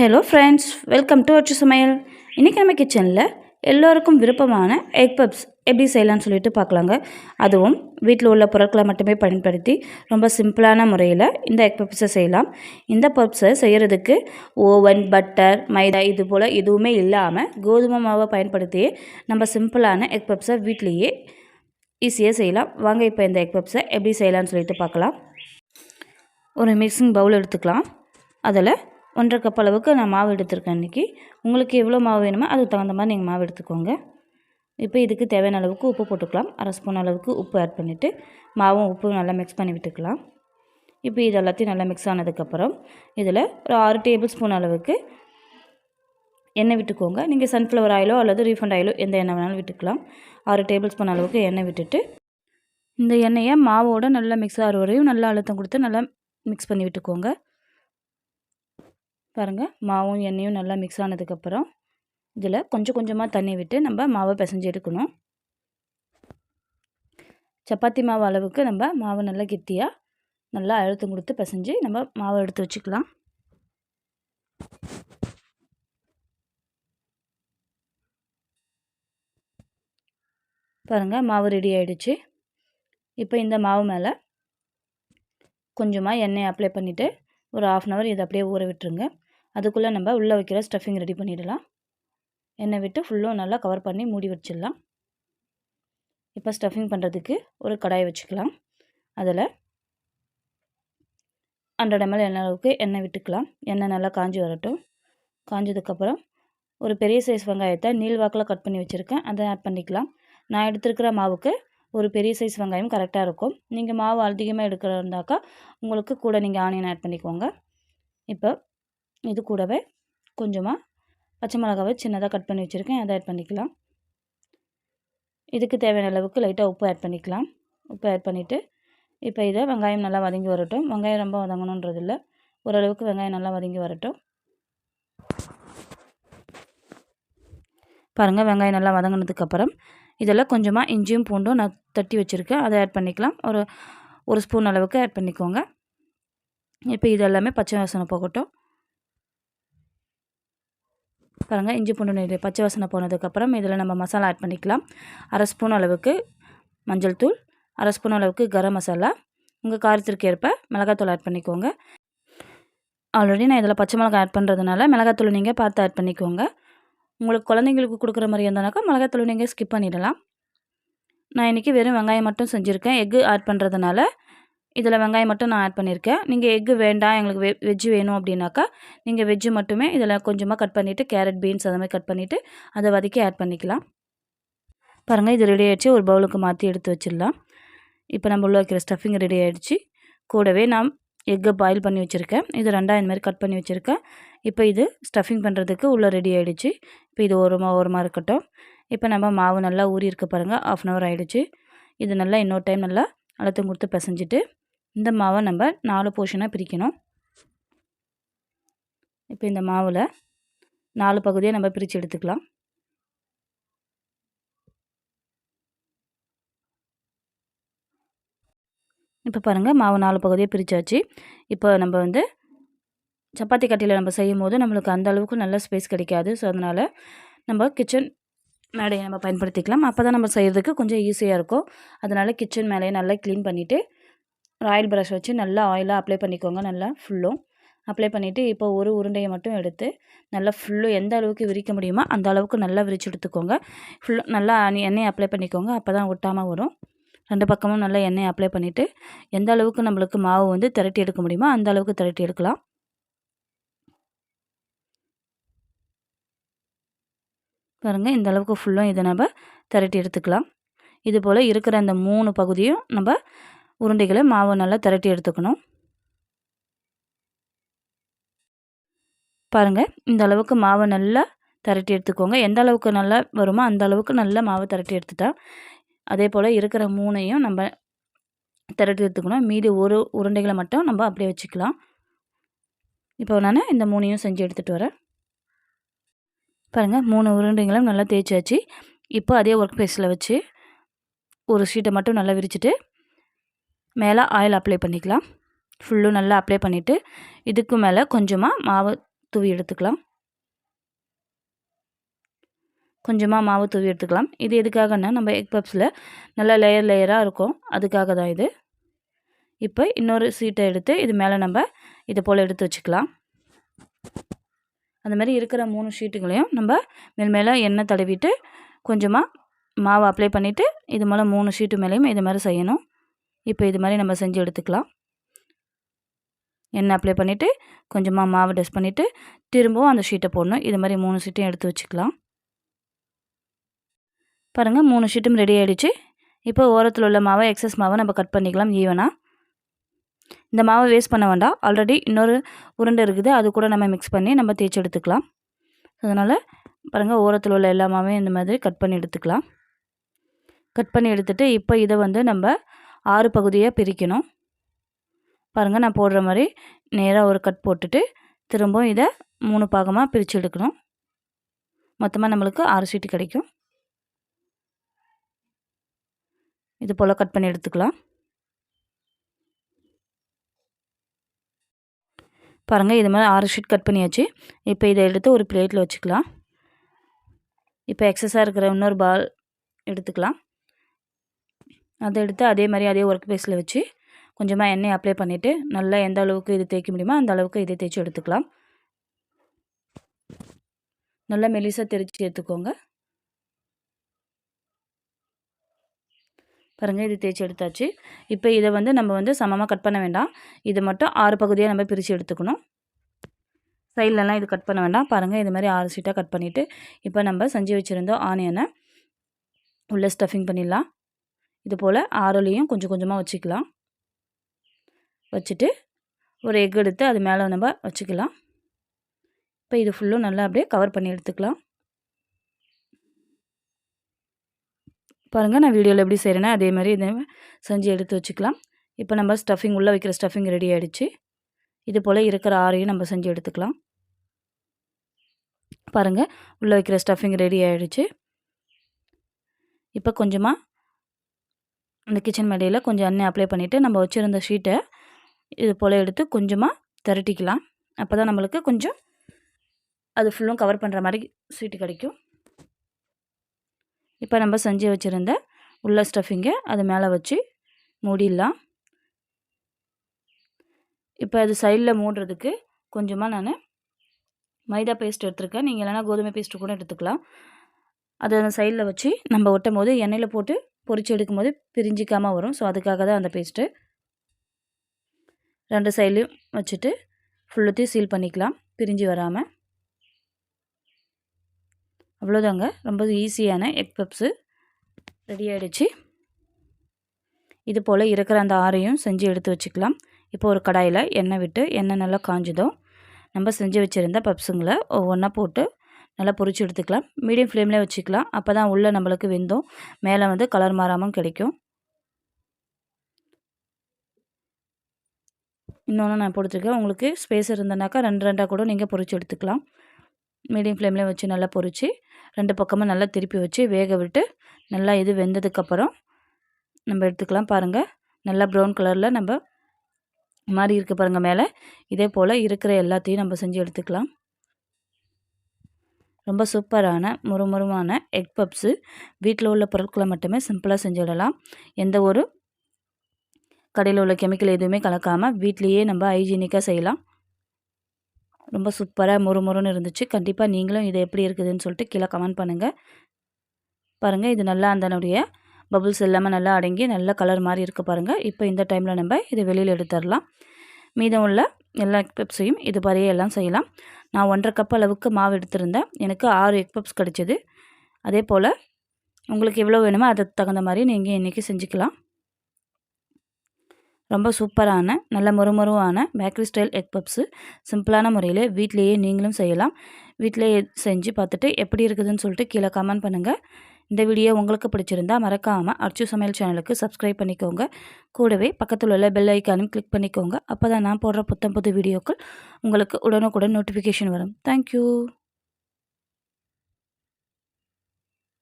Hello friends welcome to அச்சு சமையல் இன்றைக்கி நம்ம கிச்சனில் எல்லோருக்கும் விருப்பமான எக் பப்ஸ் எப்படி செய்யலாம்னு சொல்லிட்டு பார்க்கலாங்க. அதுவும் வீட்டில் உள்ள பொருட்களை மட்டுமே பயன்படுத்தி ரொம்ப சிம்பிளான முறையில் இந்த எக் பப்ஸை செய்யலாம். இந்த பப்ஸை செய்கிறதுக்கு ஓவன் பட்டர் மைதா இது போல் எதுவுமே இல்லாமல் கோதுமை மாவை பயன்படுத்தியே நம்ம சிம்பிளான எக் பப்ஸை வீட்லேயே ஈஸியாக செய்யலாம். வாங்க இப்போ இந்த எக் பப்ஸை எப்படி செய்யலாம்னு சொல்லிட்டு பார்க்கலாம். ஒரு மிக்சிங் பவுல் எடுத்துக்கலாம். அதில் ஒன்றரை கப் அளவுக்கு நான் மாவு எடுத்திருக்கேன் இன்றைக்கி உங்களுக்கு எவ்வளோ மாவு வேணுமோ அதுக்கு தகுந்த மாதிரி நீங்கள் மாவு எடுத்துக்கோங்க. இப்போ இதுக்கு தேவையான அளவுக்கு உப்பு போட்டுக்கலாம். அரை ஸ்பூன் அளவுக்கு உப்பு ஆட் பண்ணிவிட்டு மாவும் உப்பும் நல்லா மிக்ஸ் பண்ணி விட்டுக்கலாம். இப்போ இது எல்லாத்தையும் நல்லா மிக்ஸ் ஆனதுக்கப்புறம் இதில் ஒரு ஆறு டேபிள் ஸ்பூன் அளவுக்கு எண்ணெய் விட்டுக்கோங்க. நீங்கள் சன்ஃப்ளவர் ஆயிலோ அல்லது ரீஃபண்ட் ஆயிலோ எந்த எண்ணெய் வேணாலும் விட்டுக்கலாம். ஆறு டேபிள் ஸ்பூன் அளவுக்கு எண்ணெய் விட்டுட்டு இந்த எண்ணெயை மாவோட நல்லா மிக்ஸ் ஆகிற வரையும் நல்லா அழுத்தம் கொடுத்து நல்லா மிக்ஸ் பண்ணி விட்டுக்கோங்க. பாருங்கள் மாவும் எண்ணெயும் நல்லா மிக்ஸ் ஆனதுக்கப்புறம் இதில் கொஞ்சம் கொஞ்சமாக தண்ணி விட்டு நம்ம மாவை பிசைஞ்சு எடுக்கணும். சப்பாத்தி மாவு அளவுக்கு நம்ம மாவு நல்லா கெட்டியாக நல்லா அழுத்தம் கொடுத்து பிசைஞ்சு நம்ம மாவை எடுத்து வச்சுக்கலாம். பாருங்கள் மாவு ரெடி ஆகிடுச்சு இப்போ இந்த மாவு மேலே கொஞ்சமாக எண்ணெய் அப்ளை பண்ணிவிட்டு ஒரு ஆஃப் அன் அவர் இதை அப்படியே ஊற விட்டுருங்க. அதுக்குள்ளே நம்ம உள்ளே வைக்கிற ஸ்டஃபிங் ரெடி பண்ணிடலாம். எண்ணெய் விட்டு ஃபுல்லும் நல்லா கவர் பண்ணி மூடி வச்சிடலாம். இப்போ ஸ்டஃபிங் பண்ணுறதுக்கு ஒரு கடாயை வச்சுக்கலாம். அதில் ஹண்ட்ரட் எம்எல் எண்ணெய் அளவுக்கு எண்ணெய் விட்டுக்கலாம். எண்ணெய் நல்லா காஞ்சி வரட்டும். காஞ்சதுக்கப்புறம் ஒரு பெரிய சைஸ் வெங்காயத்தை நீள் வாக்கில் கட் பண்ணி வச்சுருக்கேன். அதை ஆட் பண்ணிக்கலாம். நான் எடுத்துருக்கிற மாவுக்கு ஒரு பெரிய சைஸ் வெங்காயம் கரெக்டாக இருக்கும். நீங்கள் மாவு அதிகமாக எடுக்கிறதாக்கா உங்களுக்கு கூட நீங்கள் ஆனியன் ஆட் பண்ணிக்கோங்க. இப்போ இது கூடவே கொஞ்சமாக பச்சை மிளகாவை சின்னதாக கட் பண்ணி வச்சுருக்கேன். அதை ஆட் பண்ணிக்கலாம். இதுக்கு தேவையான அளவுக்கு லைட்டாக உப்பு ஆட் பண்ணிக்கலாம். உப்பு ஆட் பண்ணிவிட்டு இப்போ இதை வெங்காயம் நல்லா வதங்கி வரட்டும். வெங்காயம் ரொம்ப வதங்கணுன்றது இல்லை. ஓரளவுக்கு வெங்காயம் நல்லா வதங்கி வரட்டும். பாருங்கள் வெங்காயம் நல்லா வதங்கினதுக்கப்புறம் இதில் கொஞ்சமாக இஞ்சியும் பூண்டும் நான் தட்டி வச்சுருக்கேன். அதை ஆட் பண்ணிக்கலாம். ஒரு ஒரு ஸ்பூன் அளவுக்கு ஆட் பண்ணிக்கோங்க. இப்போ இது எல்லாமே பச்சை வாசனை போகட்டும். பாருங்கள் இஞ்சி பூண்டு நெய் பச்சை வாசனை போனதுக்கப்புறம் இதில் நம்ம மசாலா ஆட் பண்ணிக்கலாம். அரை ஸ்பூன் அளவுக்கு மஞ்சள் தூள் அரை ஸ்பூன் அளவுக்கு கரம் மசாலா. உங்கள் காரத்திற்கு ஏற்ப மிளகாத்தூள் ஆட் பண்ணிக்கோங்க. ஆல்ரெடி நான் இதில் பச்சை மிளகாய் ஆட் பண்ணுறதுனால மிளகாத்தூள் நீங்கள் பார்த்து ஆட் பண்ணிக்கோங்க. உங்களுக்கு குழந்தைங்களுக்கு கொடுக்குற மாதிரி இருந்தானாக்கா மிளகாத்தூள் நீங்கள் ஸ்கிப் பண்ணிடலாம். நான் இன்றைக்கி வெறும் வெங்காயம் மட்டும் செஞ்சுருக்கேன். எக்கு ஆட் பண்ணுறதுனால இதில் வெங்காயம் மட்டும் நான் ஆட் பண்ணியிருக்கேன். நீங்கள் எக்கு வேண்டாம் எங்களுக்கு வெ வெஜ்ஜு வேணும் அப்படின்னாக்கா நீங்கள் வெஜ்ஜு மட்டுமே இதில் கொஞ்சமாக கட் பண்ணிவிட்டு கேரட் பீன்ஸ் அதை மாதிரி கட் பண்ணிவிட்டு அதை வதக்கி ஆட் பண்ணிக்கலாம். பாருங்கள் இது ரெடி ஆகிடுச்சு ஒரு பவுலுக்கு மாற்றி எடுத்து வச்சிடலாம். இப்போ நம்ம உள்ள வைக்கிற ஸ்டஃபிங் ரெடி ஆகிடுச்சு கூடவே நான் எக்கை பாயில் பண்ணி வச்சுருக்கேன். இது ரெண்டாக இந்த மாதிரி கட் பண்ணி வச்சுருக்கேன். இப்போ இது ஸ்டஃபிங் பண்ணுறதுக்கு உள்ளே ரெடி ஆகிடுச்சு இப்போ இது ஓரமாக ஓரமாக இருக்கட்டும். இப்போ நம்ம மாவு நல்லா ஊறி இருக்க பாருங்கள் ஆஃப் அன் ஹவர் ஆகிடுச்சு இது நல்லா இன்னொரு டைம் நல்லா அழுத்தம் கொடுத்து பிசைஞ்சிட்டு இந்த மாவை நம்ம நாலு போர்ஷனாக பிரிக்கணும். இப்போ இந்த மாவில் நாலு பகுதியாக நம்ம பிரித்து எடுத்துக்கலாம். இப்போ பாருங்கள் மாவு நாலு பகுதியாக பிரித்தாச்சு இப்போ நம்ம வந்து சப்பாத்தி கட்டியில் நம்ம செய்யும் போது நம்மளுக்கு அந்த அளவுக்கு நல்ல ஸ்பேஸ் கிடைக்காது. ஸோ அதனால் நம்ம கிச்சன் மேடையை நம்ம பயன்படுத்திக்கலாம். அப்போ தான் நம்ம செய்கிறதுக்கு கொஞ்சம் ஈஸியாக இருக்கும். அதனால் கிச்சன் மேலேயே நல்லா க்ளீன் பண்ணிவிட்டு ஒரு ஆயில் ப்ரஷ் வச்சு நல்லா ஆயிலாக அப்ளை பண்ணிக்கோங்க. நல்லா ஃபுல்லும் அப்ளை பண்ணிவிட்டு இப்போ ஒரு உருண்டையை மட்டும் எடுத்து நல்லா ஃபுல்லும் எந்த அளவுக்கு விரிக்க முடியுமோ அந்த அளவுக்கு நல்லா விரித்து எடுத்துக்கோங்க. ஃபுல்லும் நல்லா எண்ணெயை அப்ளை பண்ணிக்கோங்க. அப்போ தான் ஒட்டாமல் வரும். ரெண்டு பக்கமும் நல்லா எண்ணெயை அப்ளை பண்ணிவிட்டு எந்த அளவுக்கு நம்மளுக்கு மாவு வந்து திரட்டி எடுக்க முடியுமோ அந்த அளவுக்கு திரட்டி எடுக்கலாம். பாருங்கள் இந்த அளவுக்கு ஃபுல்லும் இதை நம்ம திரட்டி எடுத்துக்கலாம். இது போல் இருக்கிற அந்த மூணு பகுதியும் நம்ம உருண்டைகளை மாவு நல்லா திரட்டி எடுத்துக்கணும். பாருங்கள் இந்த அளவுக்கு மாவை நல்லா திரட்டி எடுத்துக்கோங்க. எந்த அளவுக்கு நல்லா வருமோ அந்த அளவுக்கு நல்லா மாவு திரட்டி எடுத்துட்டா அதே போல் இருக்கிற மூணையும் நம்ம திரட்டி எடுத்துக்கணும். மீதி ஒரு உருண்டைகளை மட்டும் நம்ம அப்படியே வச்சுக்கலாம். இப்போ நான் இந்த மூணையும் செஞ்சு எடுத்துகிட்டு வரேன். பாருங்கள் மூணு உருண்டைகளும் நல்லா தேய்ச்சாச்சு. இப்போ அதே ஒர்க் பேஸில் வச்சு ஒரு ஷீட்டை மட்டும் நல்லா விரிச்சிட்டு மேலே ஆயில் அப்ளை பண்ணிக்கலாம். ஃபுல்லும் நல்லா அப்ளை பண்ணிவிட்டு இதுக்கு மேலே கொஞ்சமாக மாவு தூவி எடுத்துக்கலாம். கொஞ்சமாக மாவு தூவி எடுத்துக்கலாம். இது எதுக்காகன்னா நம்ம எக் பப்ஸில் நல்லா லேயர் லேயராக இருக்கும். அதுக்காக தான் இது. இப்போ இன்னொரு சீட்டை எடுத்து இது மேலே நம்ம இதை போல் எடுத்து வச்சுக்கலாம். அந்த மாதிரி இருக்கிற மூணு ஷீட்டுகளையும் நம்ம மேல் மேலே எண்ணெய் தடவிட்டு கொஞ்சமாக மாவு அப்ளை பண்ணிவிட்டு இது மேலே மூணு ஷீட்டு மேலேயும் இது மாதிரி செய்யணும். இப்போ இது மாதிரி நம்ம செஞ்சு எடுத்துக்கலாம். எண்ணெய் அப்ளை பண்ணிவிட்டு கொஞ்சமாக மாவு டஸ்ட் பண்ணிவிட்டு திரும்பவும் அந்த ஷீட்டை போடணும். இது மாதிரி மூணு ஷீட்டையும் எடுத்து வச்சுக்கலாம். பாருங்கள் மூணு ஷீட்டும் ரெடி ஆகிடுச்சு இப்போ ஓரத்தில் உள்ள மாவை எக்ஸஸ் மாவை நம்ம கட் பண்ணிக்கலாம் ஈவனாக இந்த மாவை வேஸ்ட் பண்ண வேண்டாம். ஆல்ரெடி இன்னொரு உருண்டை இருக்குது. அது கூட நம்ம மிக்ஸ் பண்ணி நம்ம தேய்ச்சி எடுத்துக்கலாம். அதனால் பாருங்கள் ஓரத்தில் உள்ள எல்லா மாவையும் இந்த மாதிரி கட் பண்ணி எடுத்துக்கலாம். கட் பண்ணி எடுத்துகிட்டு இப்போ இதை வந்து நம்ம ஆறு பகுதியாக பிரிக்கணும். பாருங்கள் நான் போடுற மாதிரி நேராக ஒரு கட் போட்டுட்டு திரும்பவும் இதை மூணு பாகமாக பிரித்து எடுக்கணும். மொத்தமாக நம்மளுக்கு ஆறு சீட்டு கிடைக்கும். இது போல் கட் பண்ணி எடுத்துக்கலாம். பாருங்கள் இது மாதிரி ஆறு ஷீட் கட் பண்ணியாச்சு. இப்போ இதை எடுத்து ஒரு பிளேட்டில் வச்சுக்கலாம். இப்போ எக்ஸஸாக இருக்கிற இன்னொரு பால் எடுத்துக்கலாம். அதை எடுத்து அதே மாதிரி அதே ஒர்க் பேஸில் வச்சு கொஞ்சமாக எண்ணெய் அப்ளை பண்ணிவிட்டு நல்லா எந்த அளவுக்கு இது தேய்க்க முடியுமோ அந்த அளவுக்கு இதை தேய்ச்சி எடுத்துக்கலாம். நல்லா மெலிசாக தெரித்து எடுத்துக்கோங்க. பாருங்கள் இது தேய்ச்சி எடுத்தாச்சு. இப்போ இதை வந்து நம்ம வந்து சமமாக கட் பண்ண வேண்டாம். இது மட்டும் ஆறு பகுதியாக நம்ம பிரித்து எடுத்துக்கணும். சைட்லலாம் இது கட் பண்ண வேண்டாம். பாருங்கள் இது மாதிரி ஆறு சீட்டாக கட் பண்ணிவிட்டு இப்போ நம்ம செஞ்சு வச்சுருந்தோம் ஆனியனை உள்ளே ஸ்டஃபிங் பண்ணிடலாம். இது போல் ஆரோலையும் கொஞ்சம் கொஞ்சமாக வச்சுக்கலாம். வச்சுட்டு ஒரு எக் எடுத்து அது மேலே நம்ம வச்சுக்கலாம். இப்போ இது ஃபுல்லும் நல்லா அப்படியே கவர் பண்ணி எடுத்துக்கலாம். பாருங்கள் நான் வீடியோவில் எப்படி செய்கிறேன்னா அதே மாதிரி இதை செஞ்சு எடுத்து வச்சுக்கலாம். இப்போ நம்ம ஸ்டஃபிங் உள்ளே வைக்கிற ஸ்டஃபிங் ரெடி ஆகிடுச்சு இது போல் இருக்கிற ஆறையும் நம்ம செஞ்சு எடுத்துக்கலாம். பாருங்கள் உள்ளே வைக்கிற ஸ்டஃபிங் ரெடி ஆகிடுச்சு இப்போ கொஞ்சமாக அந்த கிச்சன் மேடையில் கொஞ்சம் எண்ணெய் அப்ளை பண்ணிவிட்டு நம்ம வச்சுருந்த ஷீட்டை இது போல் எடுத்து கொஞ்சமாக திரட்டிக்கலாம். அப்போ தான் நம்மளுக்கு கொஞ்சம் அது ஃபுல்லும் கவர் பண்ணுற மாதிரி ஸ்வீட்டு கிடைக்கும். இப்போ நம்ம செஞ்சு வச்சுருந்த உள்ள ஸ்டஃபிங்கை அது மேலே வச்சு மூடிடலாம். இப்போ அது சைடில் மூடுறதுக்கு கொஞ்சமாக நான் மைதா பேஸ்ட் எடுத்துருக்கேன். நீங்கள் இல்லைனா கோதுமை பேஸ்ட்டு கூட எடுத்துக்கலாம். அதை அந்த சைடில் வச்சு நம்ம ஒட்டும் போது எண்ணெயில் போட்டு பொறிச்சு எடுக்கும்போது பிரிஞ்சிக்காமல் வரும். ஸோ அதுக்காக தான் அந்த பேஸ்ட்டு ரெண்டு சைட்லேயும் வச்சுட்டு ஃபுல்லத்தையும் சீல் பண்ணிக்கலாம். பிரிஞ்சு வராமல் அவ்வளோதாங்க ரொம்ப ஈஸியான எக் பப்ஸு ரெடி ஆகிடுச்சு இது போல் இருக்கிற அந்த ஆறையும் செஞ்சு எடுத்து வச்சுக்கலாம். இப்போ ஒரு கடாயில் எண்ணெய் விட்டு எண்ணெய் நல்லா காஞ்சதும் நம்ம செஞ்சு வச்சுருந்த பப்ஸுங்களை ஒவ்வொன்றா போட்டு நல்லா பொறிச்சு எடுத்துக்கலாம். மீடியம் ஃப்ளேம்லேயே வச்சுக்கலாம். அப்போ தான் உள்ளே நம்மளுக்கு வெந்தும். மேலே வந்து கலர் மாறாமல் கிடைக்கும். இன்னொன்று நான் போட்டுருக்கேன். உங்களுக்கு ஸ்பேஸ் இருந்தனாக்கா ரெண்டு ரெண்டாக கூட நீங்கள் பொறிச்சு எடுத்துக்கலாம். மீடியம் ஃப்ளேம்லேயே வச்சு நல்லா பொறிச்சு ரெண்டு பக்கமும் நல்லா திருப்பி வச்சு வேக விட்டு நல்லா இது வெந்ததுக்கப்புறம் நம்ம எடுத்துக்கலாம் பாருங்கள் நல்லா ப்ரௌன் கலரில் நம்ம மாதிரி இருக்க பாருங்கள் மேலே. இதே போல் இருக்கிற எல்லாத்தையும் நம்ம செஞ்சு எடுத்துக்கலாம். ரொம்ப சூப்பரான முறுமுறுமான எக் பப்ஸு வீட்டில் உள்ள பொருட்களை மட்டுமே சிம்பிளாக செஞ்சிடலாம் எந்த ஒரு கடையில் உள்ள கெமிக்கல் எதுவுமே கலக்காமல் வீட்லேயே நம்ம ஹைஜீனிக்காக செய்யலாம். ரொம்ப சூப்பராக முறுமுறுன்னு இருந்துச்சு. கண்டிப்பாக நீங்களும் இது எப்படி இருக்குதுன்னு சொல்லிட்டு கீழே கமெண்ட் பண்ணுங்கள் பாருங்கள் இது நல்லா அந்தனுடைய பபுள்ஸ் எல்லாமே நல்லா அடங்கி நல்ல கலர் மாதிரி இருக்குது பாருங்கள் இப்போ இந்த டைமில் நம்ம இதை வெளியில் எடுத்துடலாம். மீதம் உள்ள எல்லா எக் பப்ஸையும் இது மாதிரியே எல்லாம் செய்யலாம். நான் ஒன்றரை கப் அளவுக்கு மாவு எடுத்திருந்தேன். எனக்கு ஆறு எக் பப்ஸ் கிடச்சிது. அதே போல் உங்களுக்கு எவ்வளோ வேணுமோ அதுக்கு தகுந்த மாதிரி நீங்கள் இன்றைக்கி செஞ்சுக்கலாம். ரொம்ப சூப்பரான நல்ல மொறுமொருவான பேக்கரி ஸ்டைல் எக் பப்ஸு சிம்பிளான முறையில் வீட்லேயே நீங்களும் செய்யலாம். வீட்டிலேயே செஞ்சு பார்த்துட்டு எப்படி இருக்குதுன்னு சொல்லிட்டு கீழே கமெண்ட் பண்ணுங்கள் இந்த வீடியோ உங்களுக்கு பிடிச்சிருந்தா மறக்காமல் அர்ச்சு சமையல் சேனலுக்கு சப்ஸ்கிரைப் பண்ணிக்கோங்க. கூடவே பக்கத்தில் உள்ள பெல் ஐக்கானும் கிளிக் பண்ணிக்கோங்க. அப்போ தான் நான் போடுற புத்தம் புது வீடியோக்கள் உங்களுக்கு உடனுக்குடன் நோட்டிஃபிகேஷன் வரும். தேங்க்யூ